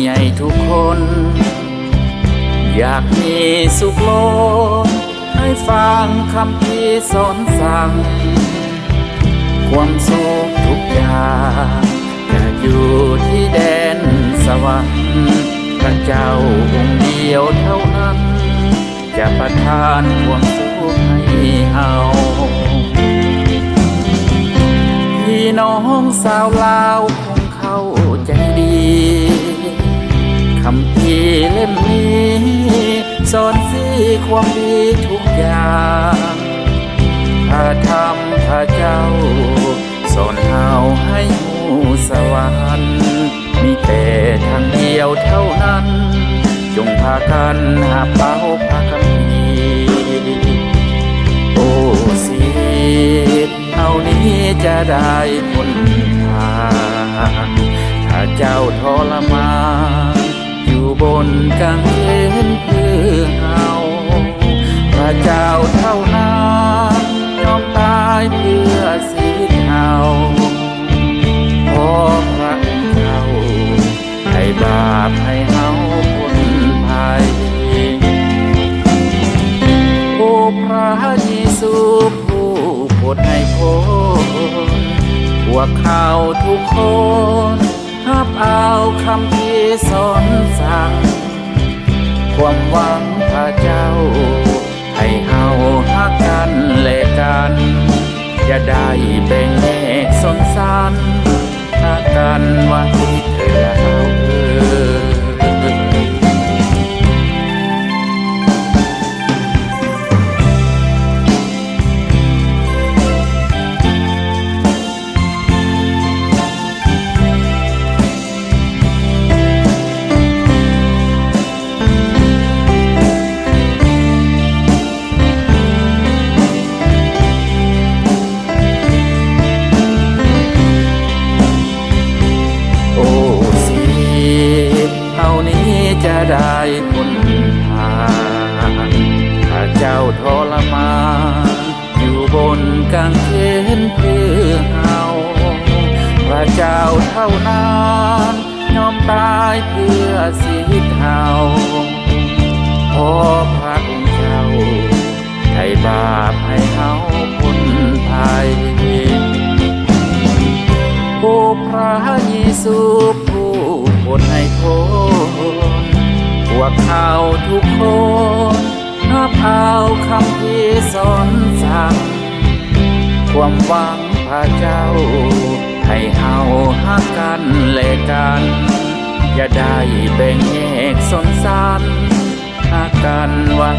ใหญ่ทุกคน อยากมีสุขโลก ให้ฟังคำพี่สอนสั่ง ความสุขทุกอย่างจะอยู่ที่แดนสวรรค์พระเจ้าองค์เดียวเท่านั้น จะประทานความสุขให้เฮาพี่น้องสาวลาว วามดีทุกอย่างพระธรรมพระเจ้าสอนเฮาให้หูสวรรค์มีแต่ทางเดียวเท่านั้น จงพากันหาเป้าพาคำพีร์โอ้สิเอานี้จะได้ผลทางถ้าเจ้าทรมานอยู่บนกางเขนเพื่อเฮา พระเยซูผู้โปรดให้พนพวกเขาทุกคนฮับเอาคำที่สอนสั่ง ความหวังพระเจ้า ให้เฮาฮักกันและกัน อย่าได้แบ่งแยกสนสารฮักกันว้เถิ จะได้ผลทางถ้าเจ้าทรมานอยู่บนกางเขนเพื่อเฮาพระเจ้าเท่านั้นยอมตายเพื่อสิทธิ์เฮาขอพระองค์เจ้าให้บาปให้เฮาพ้นภัยโอ้พระเยซูผู้โปรดให้พ้น ขาทุกคนนับเอาคำที่สอนสั่ง ความหวังพระเจ้า ให้เฮาหักกันและกัน อย่าได้แบ่งแยกสนสันหักกันไว้